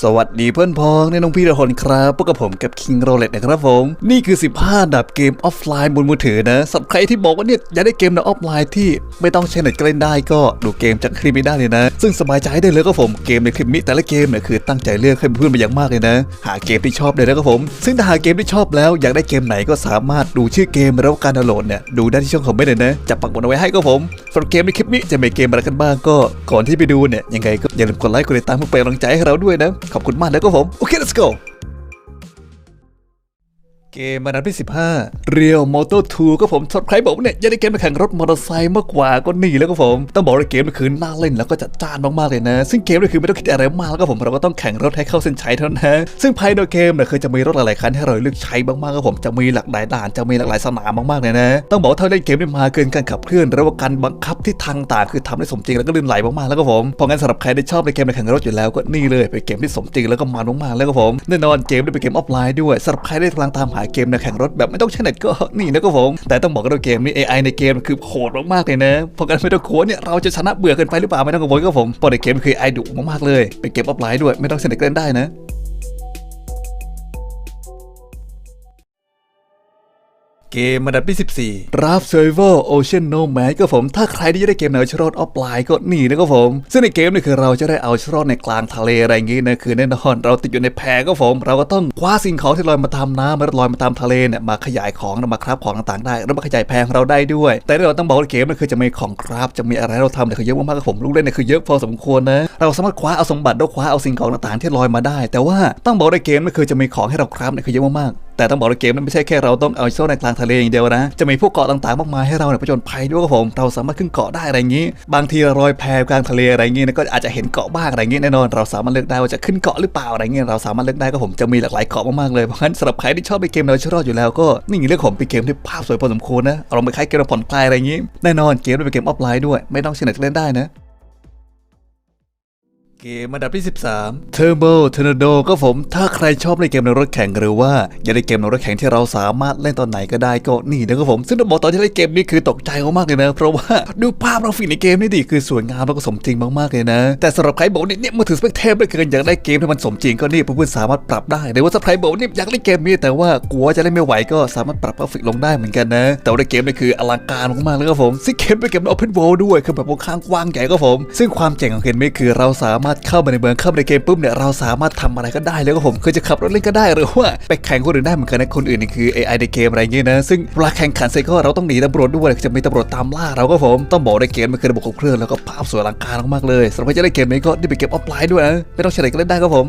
สวัสดีเพื่อนพ้องในน้องพี่ทุกคนครับพวกกับผมกับ King r o l e t นะครับผม นี่คือ 15 ดับเกมออฟไลน์บนมือถือนะสำหรับใครที่บอกว่าเนี่ยอยากได้เกมในออฟไลน์ที่ไม่ต้องใช้เน็ตก็เล่นได้ก็ดูเกมจากคลิปนี้ได้เลยนะ ซึ่งสบายใจได้เลยครับผมเกมในคลิปนี้แต่ละเกมเนี่ยคือตั้งใจเลือกให้เพื่อนๆมาอย่างมากเลยนะ หาเกมที่ชอบเลยนะครับผม ซึ่งถ้าหาเกมที่ชอบแล้วอยากได้เกมไหนก็สามารถดูชื่อเกมแล้วการดาวน์โหลดเนี่ยดูได้ที่ช่องคอมเมนต์เลยนะจะปักหมุดเอาไว้ให้ครับผมสำหรับเกมในคลิปนี้จะมีเกมอะไรกันบ้างก็ก่อนที่ไปดูเนี่ยยังไงก็อย่าลืมกดไลค์กดติดตามเพื่อเป็นกำลังใจให้เราด้วยนะขอบคุณมากนะครับผม โอเค let's go เกมมานัดที่ 15 Real Moto 2ก็ผมสำหรับใครบอกเนี่ยยากได้เกมมาแข่งรถมอเตอร์ไซค์มากกว่าก็นี่แล้วก็ผม ต้องบอกว่าเกมนี่คือน่าเล่นแล้วก็จัดจ้านมากๆเลยนะ ซึ่งเกมนี่คือไม่ต้องคิดอะไรมากแล้วก็ผมเราก็ต้องแข่งรถให้เข้าเส้นชัยเท่านั้นนะซึ่งภายในเกมเนี่ยคือจะมีรถหลายๆคันให้เราเลือกใช้มากๆก็ผมจะมีหลากหลายด่านจะมีหลากหลายสนามมากๆเลยนะ ต้องบอกว่าถ้าเล่นเกมนี่มาเกินการขับเคลื่อนแล้วว่าการบังคับที่ทางต่างคือทำได้สมจริงแล้วก็ลื่นไหลมากๆแล้วก็ผมเพราะงั้นสำหรับใครที่ชอบในเกมในแข่งรถอยู่แล้วก็นี่เลยเป็นเกมที่สมจริงแล้วก็มันมากๆแล้วก็ผมแน่นอนเกมนี่เป็นเกมออฟไลน์ด้วยสำหรับใครที่กำลังตามหาเกมในแข่งรถแบบไม่ต้องใช้เน็ตก็นี่นะครับผม แต่ต้องบอกกันว่าเกมนี้ AI ในเกมคือโหดมากๆเลยนะเพราะกันไม่ต้องโค้ดเนี่ยเราจะชนะเบื่อเกินไปหรือเปล่าไม่ต้องกังวลครับผมเพราะในเกมคือ AI ดุมากๆเลยเป็นเกมออฟไลน์ด้วยไม่ต้องใช้เน็ตเล่นได้นะ เกมอันดับที่ 14 Raft Survival Ocean Nomad ก็ผมถ้าใครที่จะได้เกมแนวชรอดออฟไลน์ก็นี่นะครับผม ซึ่งในเกมนี่คือเราจะได้เอาชรอดในกลางทะเลอะไรอย่างงี้นะคือแน่นอนเราติดอยู่ในแพก็ผม เราก็ต้องคว้าสิ่งของที่ลอยมาตามน้ำมาลอยมาตามทะเลเนี่ยมาขยายของมาคราฟของต่างๆได้ แล้วมาขยายแพของเราได้ด้วย แต่ที่เราต้องบอกว่าเกมนี่คือจะมีของคราฟจะมีอะไรเราทำเนี่ยคือเยอะมากๆครับผมลูกเล่นเนี่ยคือเยอะพอสมควรนะเราสามารถคว้าเอาสมบัติแล้วคว้าเอาสิ่งของต่างๆที่ลอยมาได้ แต่ว่าต้องบอกว่าในเกมนี่คือจะมีของให้เราคราฟเนี่ยคือเยอะมากๆแต่ต้องบอกว่าเกมนั้นไม่ใช่แค่เราต้องเอาโซ่ในกลางทะเลอย่างเดียวนะ จะมีพวกเกาะต่างๆมากมายให้เราเนี่ยผจญภัยด้วยครับผม เราสามารถขึ้นเกาะได้อะไรอย่างนี้ บางทีเราลอยแพกลางทะเลอะไรอย่างนี้นะก็อาจจะเห็นเกาะบ้างอะไรอย่างนี้แน่นอน เราสามารถเลือกได้ว่าจะขึ้นเกาะหรือเปล่าอะไรอย่างนี้เราสามารถเลือกได้ก็ผมจะมีหลากหลายเกาะมากๆเลย เพราะงั้นสำหรับใครที่ชอบไปเกมแนวชรอดอยู่แล้วก็นี่เรื่องของเป็นเกมที่ภาพสวยพอสมควรนะเราไม่คล้ายเกมผ่อนคลายอะไรอย่างนี้แน่นอนเกมนี้เป็นเกมออฟไลน์ด้วยไม่ต้องเชนเน็ตเล่นได้นะ เกมอันดับที่ 13 Turbo Tornado ก็ผม ถ้าใครชอบในเกมในรถแข่งหรือว่าอยากได้เกมในรถแข่งที่เราสามารถเล่นตอนไหนก็ได้ก็นี่นะครับผม ซึ่งต้องบอกตอนที่เล่นเกมนี้คือตกใจมากเลยนะ เพราะว่าดูภาพเราฟิกในเกมนี่ดิคือสวยงามแล้วก็สมจริงมากๆเลยนะ แต่สำหรับใครบอกเนี่ยเนี่ยมือถือสเปคเทพเลยเกินอยากได้เกมที่มันสมจริงก็นี่เพื่อนๆสามารถปรับได้หรือว่าถ้าใครบอกนี่อยากเล่นเกมนี้แต่ว่ากลัวจะเล่นไม่ไหวก็สามารถปรับกราฟิกลงได้เหมือนกันนะ แต่ว่าในเกมนี่คืออลังการมากๆเลยครับผมซึ่งเกมเป็นเกม Open World ด้วยคือแบบว่าข้างกว้างใหญ่ครับผม ซึ่งความเจ๋งของเกมนี้คือเราสามารถเข้ามาในเมืองเข้ามาในเกมปุ๊บเนี่ยเราสามารถทำอะไรก็ได้เลยครับผมคือจะขับรถเล่นก็ได้หรือว่าไปแข่งคนอื่นได้เหมือนกันนะคนอื่นนี่คือ AI ในเกมอะไรเงี้ยนะซึ่งเวลาแข่งขันเสร็จก็เราต้องหนีตำรวจด้วยจะมีตำรวจตามล่าเราก็ผมต้องบอกในเกมมันคือระบบขับเคลื่อนแล้วก็ภาพสวยอลังการมากๆเลยสำหรับใครจะได้เกมนี้ก็นี่เป็นเกมออฟไลน์ด้วยนะไม่ต้องเฉลยก็เล่นได้ครับผม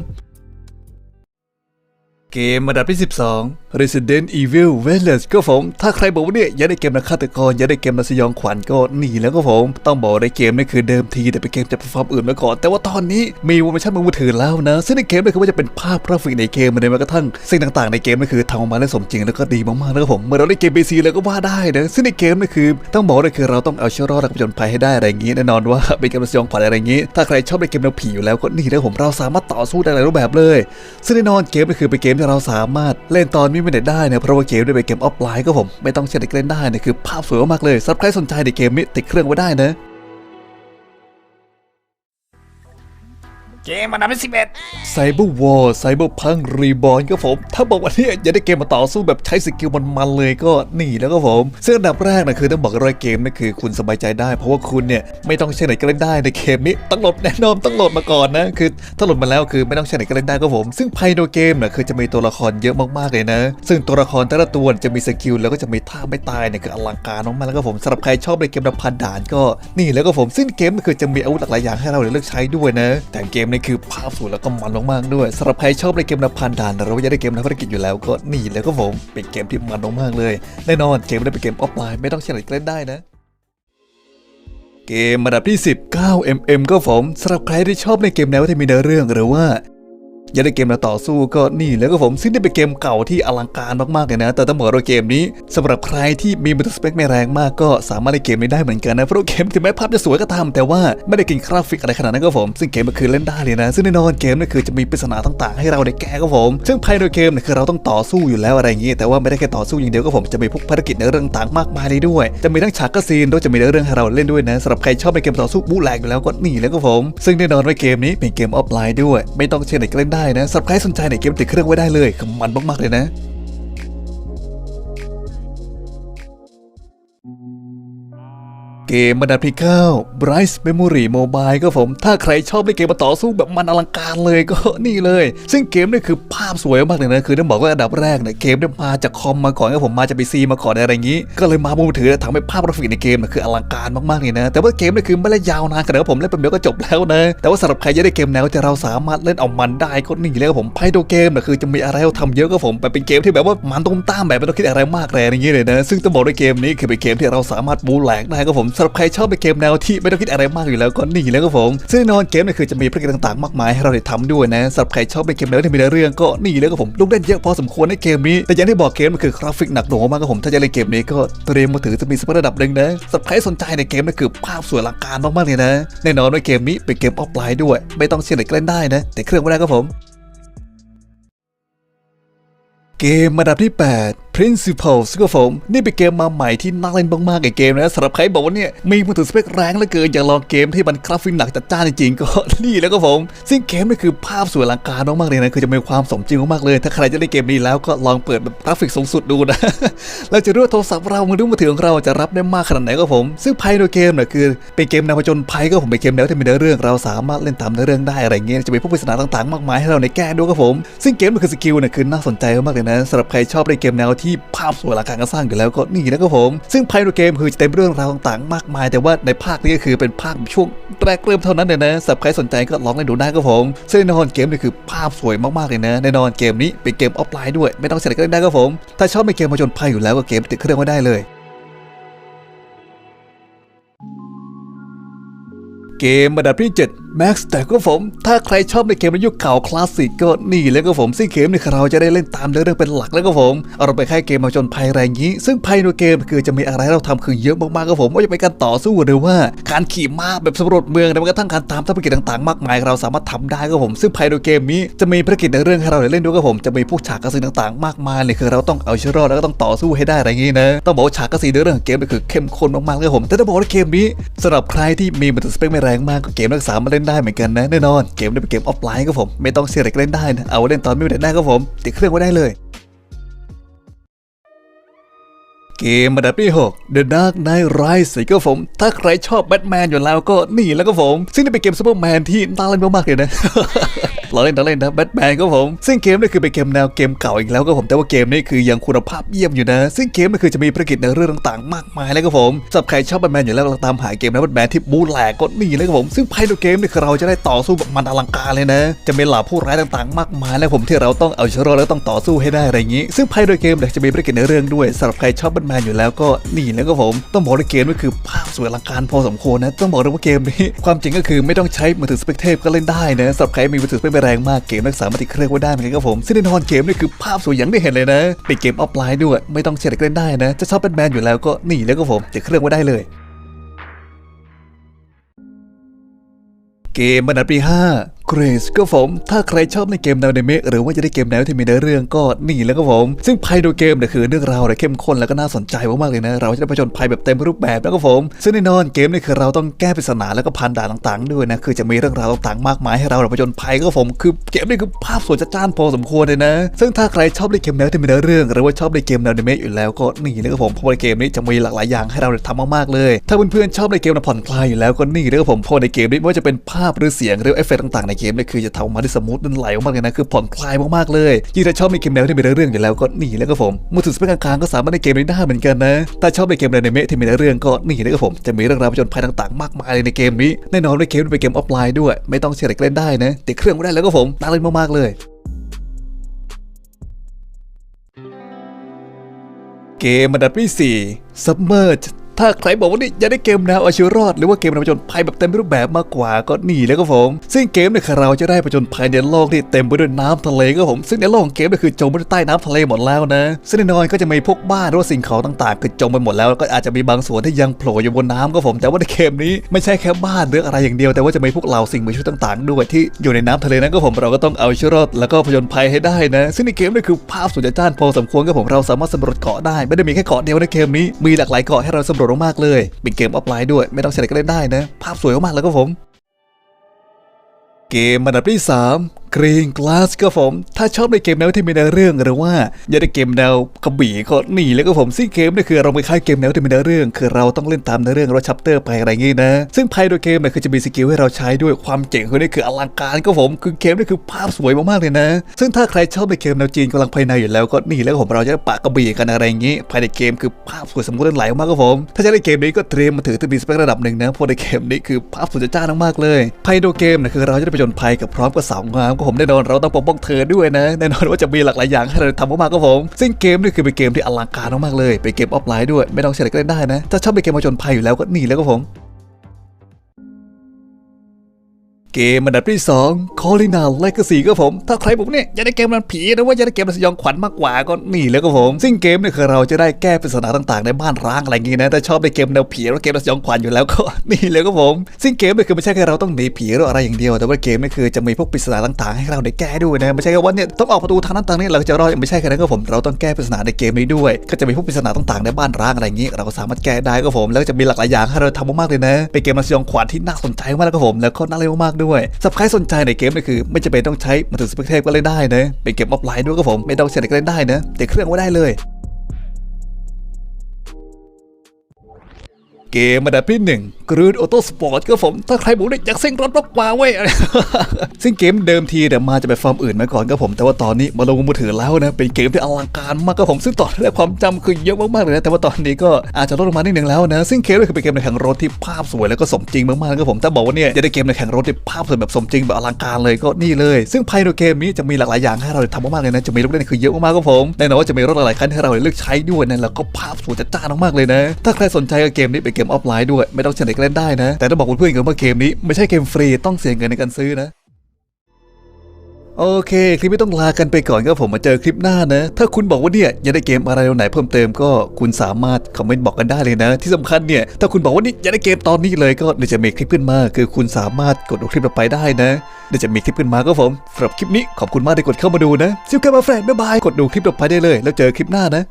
เกมอันดับที่ 12 Resident Evil Village ก็ผม ถ้าใครบอกว่าเนี่ยอยากได้เกมนักฆาตกรอยากได้เกมนักสยองขวัญก็นี่แล้วก็ผม ต้องบอกในเกมนี่คือเดิมที แต่เป็นเกมจากแพลตฟอร์มอื่นมาก่อน แต่ว่าตอนนี้มีเวอร์ชันมือถือแล้วนะ ซึ่งในเกมนี่คือว่าจะเป็นภาพกราฟิกในเกมมันเลยแม้กระทั่งสิ่งต่างๆในเกมนี่คือทำออกมาได้สมจริงแล้วก็ดีมากๆนะครับผมเมื่อเราเล่นเกม PC แล้วก็ว่าได้นะซึ่งในเกมนี่คือต้องบอกเลยคือเราต้องเอาชีวิตรอดและผจญภัยให้ได้อะไรอย่างนี้แน่นอนว่าเป็นเกมสยองขวัญอะไรอย่างนี้ ถ้าใครชอบในเกมแนวผีอยู่แล้วก็นี่นะผมเราสามารถต่อสู้ได้หลายรูปแบบเลย ซึ่งแน่นอนเกมนี่คือเป็นเกมที่เราสามารถเล่นตอนมีไม่เน็ตได้นะเพราะว่าเกมได้เป็นเกมออฟไลน์ก็ผมไม่ต้องใช้เน็ตเล่นได้นะคือภาพสวยมากเลยสำหรับใครสนใจในเกมนี้ติดเครื่องไว้ได้นะ เกมอันดับที่สิบเอ็ดไซเบอร์วอร์ไซเบอร์พังรีบอ n ก็ผม ถ้าบอกว่าเนี่ยอยากได้เกมมาต่อสู้แบบใช้สกิลมันๆเลยก็นี่แล้วก็ผมซึ่งอันดับแรกนะคือต้องบอกกันเกมนี่คือคุณสบายใจได้ เพราะว่าคุณเนี่ยไม่ต้องใช้ไหนก็เล่นได้ในเกมนี้ต้องโหลดแน่นอนต้องโหลดมาก่อนนะคือถ้าโหลดมาแล้วคือไม่ต้องใช้ไหนก็เล่นได้ก็ผม ซึ่งภายในเกมนะคือจะมีตัวละครเยอะมากๆเลยนะ ซึ่งตัวละครแต่ละตัวจะมีสกิลแล้วก็จะมีท่าไม่ตายเนี่ยคืออลังการมากๆแล้วก็ผมสำหรับใครชอบในเกมดับพันด่านก็นี่แล้วก็ผมซึ่งเกมคือจะมีอาวุธหลากหลายอย่างให้เราเลือกใช้ด้วยนะแต่เกมนี่คือภาพสวยแล้วก็มันมากๆด้วยสำหรับใครชอบในเกมนับพันด่านหรือว่าอยากได้เกมนักธุรกิจอยู่แล้วก็นี่แล้วก็ผมเป็นเกมที่มันมากๆเลยแน่นอนเกมได้เป็นเกมออฟไลน์ไม่ต้องเฉลยเล่นได้นะเกมระดับที่ 19 mm ก็ผมสำหรับใครที่ชอบในเกมแนวที่มีเนื้อเรื่องหรือว่า อยากได้เกมแนวต่อสู้ก็นี่แล้วก็ผมซึ่งนี่เป็นเกมเก่าที่อลังการมากๆเลยนะ แต่ต้องบอกว่าเกมนี้สำหรับใครที่มีมือถือสเปคไม่แรงมากก็สามารถเล่นเกมนี้ได้เหมือนกันนะเพราะว่าเกมถึงแม้ภาพจะสวยก็ตามแต่ว่าไม่ได้กินกราฟิกอะไรขนาดนั้นก็ผม ซึ่งเกมมันคือเล่นได้เลยนะ ซึ่งแน่นอนเกมนี่คือจะมีปริศนาต่างๆ ให้เราได้แก้ก็ผม ซึ่งภายในเกมเนี่ยคือเราต้องต่อสู้อยู่แล้วอะไรอย่างนี้ แต่ว่าไม่ได้แค่ต่อสู้อย่างเดียวก็ผมจะมีพวกภารกิจในเรื่องต่างๆมากมายเลยด้วย จะมีทั้งฉากกซีนด้วยจะมีเรื่องให้เราเล่นด้วยนะสำหรับใครชอบในเกมต่อสู้บู๊แหลกอยู่แล้วก็นี่แล้วก็ผม ซึ่งแน่นอนว่าเกมนี้เป็นเกมออฟไลน์ด้วย ไม่ต้องเชื่อไหนก็เล่นได้นะสับใครสนใจในเกมติดเครื่องไว้ได้เลยมันมากๆเลยนะ เกมมันดับที่9 Bryce Memory Mobile ก็ผม ถ้าใครชอบเล่นเกมมาต่อสู้แบบมันอลังการเลยก็นี่เลย ซึ่งเกมนี่คือภาพสวยมากเลยนะ คือต้องบอกว่าอันดับแรกเนี่ยเกมเนี่ยมาจากคอมมาก่อนก็ผมมาจากพีซีมาก่อนอะไรอย่างนี้ ก็เลยมาบนมือถือทำให้ภาพกราฟิกในเกมเนี่ยคืออลังการมากๆเลยนะ แต่ว่าเกมนี่คือไม่ได้ยาวนานขนาดผมเล่นแป๊บเดียวก็จบแล้วนะ แต่ว่าสำหรับใครจะได้เกมแนวที่เราสามารถเล่นเอามันได้ก็นี่เลยครับผมไพ่โดเกมเนี่ยคือจะมีอะไรให้เราทำเยอะก็ผมแต่เป็นเกมที่แบบว่ามันตุ้มตามแบบไม่ต้องคิดอะไรมากเลยอย่างนี้เลยนะ ซึ่งต้องบอกว่าเกมนี้คือเป็นเกมที่เราสามารถบูแหลกได้ก็ผมสำหรับใครชอบในเกมแนวที่ไม่ต้องคิดอะไรมากอยู่แล้วก็นี่แล้วก็ผม ซึ่งแน่นอนเกมเนี่ยคือจะมีภารกิจต่างๆมากมายให้เราได้ทำด้วยนะสำหรับใครชอบในเกมแนวที่มีเรื่องก็นี่แล้วก็ผมลูกเล่นเยอะพอสมควรในเกมนี้ แต่อย่างที่บอกเกมมันคือกราฟิกหนักหน่วงมากก็ผมถ้าจะเล่นเกมนี้ก็เตรียมมือถือจะมีสเปคระดับหนึ่งนะสำหรับใครสนใจในเกมนี่คือภาพสวยอลังการมากๆเลยนะแน่นอนว่าเกมนี้เป็นเกมออฟไลน์ด้วย ไม่ต้องเชื่อเด็กเล่นได้นะ แต่เครื่องไม่ได้ก็ผม เกมระดับที่ 8 Principles ก็ผมนี่เป็นเกมมาใหม่ที่น่าเล่นมากๆไอเกมนะสำหรับใครบอกว่าเนี่ยมีมือถือสเปคแรงเหลือเกินอยากลองเกมที่มันกราฟิกหนักจัดจ้านจริงๆก็นี่แล้วก็ผม ซึ่งเกมนี่คือภาพสวยอลังการมากๆเลยนะคือจะมีความสมจริงมากๆเลย ถ้าใครจะเล่นเกมนี้แล้วก็ลองเปิดแบบกราฟิกสูงสุดดูนะเราจะรู้ว่าโทรศัพท์เรามือถือมือถือของเราจะรับได้มากขนาดไหนก็ผม ซึ่งภายในเกมเนี่ยคือเป็นเกมแนวผจญภัยก็ผมเป็นเกมแนวที่มีเนื้อเรื่อง เราสามารถเล่นตามเนื้อเรื่องได้อะไรเงี้ยจะมีพวกปริศนาต่างๆ มากมายให้เราในแก้ด้วยก็ผม ซึ่งเกมมันคือสกิลเนี่ยคือน่าสนใจมากเลยนะสำหรับใครชอบเล่นเกมแนวที่ภาพสวยอลังการก็สร้างอยู่แล้วก็นี่นะครับผม ซึ่งภายในเกมคือจะเต็มเรื่องราวต่างๆ มากมาย แต่ว่าในภาคนี้ก็คือเป็นภาคช่วงแรกเริ่มเท่านั้นเลยนะสำหรับใครสนใจก็ลองเล่นดูได้ครับผมซึ่งแน่นอนเกมนี่คือภาพสวยมากๆเลยนะแน่นอนเกมนี้เป็นเกมออฟไลน์ด้วย ไม่ต้องเสียก็เล่นได้ครับผมถ้าชอบในเกมผจญภัยอยู่แล้วก็เกมติดเครื่องไว้ได้เลยเกมระดับที่ 7 Max แต่ก็ผม ถ้าใครชอบในเกมในยุคเก่าคลาสสิกก็นี่แล้วก็ผมซึ่งเกมนี่เราจะได้เล่นตามเรื่องเป็นหลักแล้วก็ผมเอาเราไปค่ายเกมมาจนภัยแรงนี้ ซึ่งภายในเกมคือจะมีอะไรเราทำคือเยอะมากๆก็ผมว่าจะเป็นการต่อสู้หรือว่าการขี่ม้าแบบสำรวจเมืองแม้กระทั่งการตามภารกิจต่างๆ มากมาย เราสามารถทำได้ก็ผม ซึ่งภายในเกมนี้จะมีภารกิจในเรื่องให้เราได้เล่นด้วยก็ผมจะมีพวกฉากกระสีต่างๆ มากมายเลยคือเราต้องเอาชีวิตรอดแล้วก็ต้องต่อสู้ให้ได้อะไรอย่างนี้นะต้องบอกฉากกระสีในเรื่องของเกมคือเข้มข้นมากๆเลยผมแต่ต้องบอกว่าเกมนี้สำหรับใครที่มีมือถือสเปคไม่แรงมากก็เกมนักสามาเล่นได้เหมือนกันนะแน่นอนเกมนี้เป็นเกมออฟไลน์ครับผมไม่ต้องเสียเด็กเล่นได้นะเอาไว้เล่นตอนไม่มีเด็กได้ครับผมติดเครื่องไว้ได้เลยเกมระดับที่ 6 The Dark Knight Rises ก็ผม ถ้าใครชอบแบทแมนอยู่แล้วก็นี่แล้วก็ผม ซึ่งนี่เป็นเกมซูเปอร์แมนที่น่าเล่นมากๆเลยนะ เราเล่นเราเล่นนะแบทแมนก็ผม ซึ่งเกมนี่คือเป็นเกมแนวเกมเก่าอีกแล้วก็ผมแต่ว่าเกมนี้คือยังคุณภาพเยี่ยมอยู่นะ ซึ่งเกมนี่คือจะมีภารกิจในเรื่องต่างๆ มากมายแล้วก็ผมสำหรับใครชอบแบทแมนอยู่แล้วเราตามหาเกมนะแบทแมนที่บู๊แหลกก็นี่แล้วก็ผมซึ่งภายในเกมนี่คือเราจะได้ต่อสู้แบบมันอลังการเลยนะ จะมีเหล่าผู้ร้ายต่างๆ มากมายแล้วผมที่เราต้องเอาชีวิตรแล้วต้องต่อสู้ให้ได้อะไรอย่างนี้ ซึ่งภายในเกมเนี่ยจะมีภารกิจในเรื่องด้วยสำหรับใครชอบแบทแมนอยู่แล้วก็นี่แล้วก็ผมต้องบอกว่าเกมนี่คือภาพสวยอลังการพอสมควรนะต้องบอกเลยว่าเกมนี้ ความจริงก็คือไม่ต้องใช้มือถือสเปกเทปก็เล่นได้นะสำหรับใครมีมือถือสเปคไม่แรงมากเกมนักสามารถติเครื่องไว้ได้เหมือนกันครับผมซึ่งแน่นอนเกมนี่คือภาพสวยอย่างไม่เห็นเลยนะเป็นเกมออฟไลน์ด้วย ไม่ต้องเชียร์เล่นได้นะ จะชอบเป็นแมนอยู่แล้วก็หนีแล้วก็ผมติดเครื่องไว้ได้เลยเกมบรรดาปี 5 g r a c ก็ผม ถ้าใครชอบในเกมแนวอนิเมหรือว่าจะได้เกมแนวที่มีเนื้อเรื่องก็นี่แล้วก็ผม ซึ่งภายในเกมเนี่ยคือเรื่องราวเนี่ยเข้มข้นแล้วก็น่าสนใจมากๆเลยนะ เราจะได้ผจญภัยแบบเต็มรูปแบบแล้วก็ผม ซึ่งแน่นอนเกมนี่คือเราต้องแก้ปริศนาแล้วก็พันด่านต่าง ๆ ด้วยนะ คือจะมีเรื่องราวต่างๆมากมายให้เราผจญภัยก็ผม คือเกมนี่คือภาพสวยจัดจ้านพอสมควรเลยนะ ซึ่งถ้าใครชอบเล่นเกมแนวที่มีเนื้อเรื่อง หรือว่าชอบเล่นเกมแนวอนิเมอยู่แล้วก็นี่แล้วก็ผมเพราะว่าเกมนี้จะมีหลากหลายอย่างให้เราได้ทำมากๆเลยถ้าเพื่อนๆชอบในเกมนวผ่อนคลายอยู่แล้วก็นี่แล้วก็ผมเพราะในเกมนี้ไม่ว่าจะเป็นภาพหรือเสียงหรือเอฟเฟกต์ต่างๆในเกมนี่คือจะทำออกมาได้สมูทนั่นไหลมากเลยนะคือผ่อนคลายมากๆเลยยิ่งถ้าชอบในเกมแนวที่มีเรื่องอยู่แล้วก็นี่แล้วก็ผมมือถือสเปคกลางๆก็สามารถในเกมนี้ได้เหมือนกันนะถ้าชอบในเกมแนวอนิเมะที่มีเรื่องก็นี่แล้วก็ผมจะมีเรื่องราวผจญภัยต่างๆ มากมายเลยในเกมนี้แน่นอนว่าเกมนี้เป็นเกมออฟไลน์ด้วย ไม่ต้องเชียร์เด็กเล่นได้นะติดเครื่องไม่ได้แล้วก็ผมน่าเล่นมากๆเลยเกมระดับที่4 submerged ถ้าใครบอกว่านี่ยากได้เกมแนวอาชีวรอด หรือว่าเกมแนวผจญภัยแบบเต็มรูปแบบมากกว่าก็นี่เลยครับผม ซึ่งเกมเนี่ยคือเราจะได้ผจญภัยในโลกที่เต็มไปด้วยน้ำทะเลครับผมซึ่งในโลกของเกมเนี่ยคือจมไปใต้น้ำทะเลหมดแล้วนะซึ่งแน่นอนก็จะมีพวกบ้านหรือว่าสิ่งของต่างๆคือจมไปหมดแล้วก็อาจจะมีบางส่วนที่ยังโผล่อยู่บนน้ำครับผม แต่ว่าในเกมนี้ไม่ใช่แค่บ้านหรืออะไรอย่างเดียว แต่ว่าจะมีพวกเหล่าสิ่งมีชีวิตต่างๆ ด้วยที่อยู่ในน้ำทะเลนั้นก็ผมเราก็ต้องเอาชีวิตรอดแล้วก็ผจญภัยให้ได้นะซึ่งในเกมนี่คือภาพสุดจ้านพอสมควรครับผมเราสามารถสำรวจเกาะได้ ไม่ได้มีแค่เกาะเดียวในเกมนี้มีหลากหลายเกาะให้เราสำรวจดมากๆเลย เป็นเกมออฟไลน์ด้วย ไม่ต้องเสียอะไรก็เล่นได้นะ ภาพสวยมากๆแล้วครับผม เกมอันดับที่ 3 Green Glass ครับผม ถ้าชอบในเกมแนวที่มีเนื้อเรื่องหรือว่าอยากได้เกมแนวกระบี่ก็นี่เลยครับผมซึ่งเกมนี่คือเราไม่ค่ายเกมแนวที่มีเนื้อเรื่อง คือเราต้องเล่นตามเนื้อเรื่องเรถชัปเตอร์ไปอะไรอย่างงี้นะ ซึ่งภายในเกมเนี่ยคือจะมีสกิลให้เราใช้ด้วยความเจ๋งขอนี่คืออลังการครับผมคือเกมนี่คือภาพสวยมากๆเลยนะ ซึ่งถ้าใครชอบในเกมแนวจีนกำลังภายในอยู่แล้วก็นี่แล้วผมเราจะปะกระบี่กันอะไรอย่างงี้ ภายในเกมคือภาพสวยสมบูรณ์ไหลมากครับผม ถ้าจะได้เกมนี้ก็เตรียมมาถือจะมีสเปคระดับหนึ่งนะเพราะในเกมนี้คือภาพสวยจ้ามากๆเลยภายในเกมเนี่ยคือเราจะได้ไปจนภัยกับพร้อมกับสาวงามกผมแน่นอนเราต้องปกป้องเธอด้วยนะแน่นอนว่าจะมีหลากหลายอย่างให้เราทำมากๆครับผมซึ่งเกมนี่คือเป็นเกมที่อลังการมากๆเลยเป็นเกมออฟไลน์ด้วยไม่ต้องเช้อะไรก็เล่นได้นะถ้าชอบเป็นเกมมาจนภัยอยู่แล้วก็นี่แล้วครับผม เกมอันดับที่2 c o l i n a Legacy ครับผม ถ้าใครบอกเนี่ยอยากได้เกมมันผีหรือว่าอยากได้เกมมันสยองขวัญมากกว่าก็นี่เลยครับผม ซึ่งเกมเนี่ยคือเราจะได้แก้ปริศนาต่างๆ ในบ้านร้างอะไรอย่างงี้นะถ้าชอบในเกมแนวผีหรือเกมสยองขวัญอยู่แล้วก็นี่เลยครับผม ซึ่งเกมเนี่ยคือไม่ใช่แค่เราต้องหนีผีหรืออะไรอย่างเดียว แต่ว่าเกมเนี่ยคือจะมีพวกปริศนาต่างๆ ให้เราได้แก้ด้วยนะไม่ใช่แค่ว่าเนี่ยต้องออกประตูทางนั้นทางนี้เราจะรอดไม่ใช่แค่นั้นครับผมเราต้องแก้ปริศนาในเกมนี้ด้วย ก็จะมีพวกปริศนาต่างๆในบ้านร้างอะไรอย่างงี้ เราสามารถแก้ได้ครับผม แล้วก็จะมีหลากหลายอย่างให้เราทำมากๆเลยนะเป็นเกมสยองขวัญที่น่าสนใจมากครับผมแล้วก็น่าเล่นมากๆด้วยสับใครสนใจในเกมนี่คือ ไม่จำเป็นต้องใช้มาถึงสเปกเทพก็เล่นได้นะเป็นเกมออฟไลน์ด้วยก็ผมไม่ต้องใช้อะไรก็เล่นได้นะติดเครื่องไว้ได้เลย เกมอันดับที่หนึ่งกรูดออโต้สปอร์ตครับผมถ้าใครบอกว่าอยากเซ็งรถมากกว่าเว้ยซึ่งเกมเดิมทีเนี่ยมาจะไปฟอร์มอื่นมาก่อนครับผม แต่ว่าตอนนี้มาลงมือถือแล้วนะเป็นเกมที่อลังการมากครับผมซึ่งตอนแรกความจำคือเยอะมากๆเลยนะแต่ว่าตอนนี้ก็อาจจะลดลงมานิดนึงแล้วนะซึ่งเกมนี่คือเป็นเกมในแข่งรถที่ภาพสวยแล้วก็สมจริงมากๆครับผมถ้าบอกว่าเนี่ยจะได้เกมในแข่งรถที่ภาพสวยแบบสมจริงแบบอลังการเลยก็นี่เลย ซึ่งภายในเกมนี้จะมีหลากหลายอย่างให้เราได้ทำมากๆเลยนะจะมีลูกเล่นคือเยอะมากๆครับผมแน่นอนว่าจะมีรถหลายคันให้เราเลือกใช้ด้วยนะแล้วก็ภาพสวยจัดจ้านมากๆเลยนะ ถ้าใครสนใจกับเกมนี้เป็นเกมมออฟไลน์ด้วย ไม่ต้องเฉลยเล่นได้นะ แต่ต้องบอกเพื่อนๆกันว่าเกมนี้ไม่ใช่เกมฟรีต้องเสียเงินในการซื้อนะโอเค คลิปนี้ต้องลากันไปก่อนครับผมมาเจอคลิปหน้านะ ถ้าคุณบอกว่าเนี่ยอยากได้เกมอะไรไหนเพิ่มเติมก็คุณสามารถคอมเมนต์บอกกันได้เลยนะ ที่สำคัญเนี่ย ถ้าคุณบอกว่านี่อยากได้เกมตอนนี้เลยก็เดี๋ยวจะมีคลิปขึ้นมา คือคุณสามารถกดดูคลิปต่อไปได้นะเดี๋ยวจะมีคลิปขึ้นมาครับผมสำหรับคลิปนี้ขอบคุณมากที่กดเข้ามาดูนะซิลกันมาแฟนบ๊ายบายกดดูคลิปต่อไปได้เลย แล้วเจอคลิปหน้านะ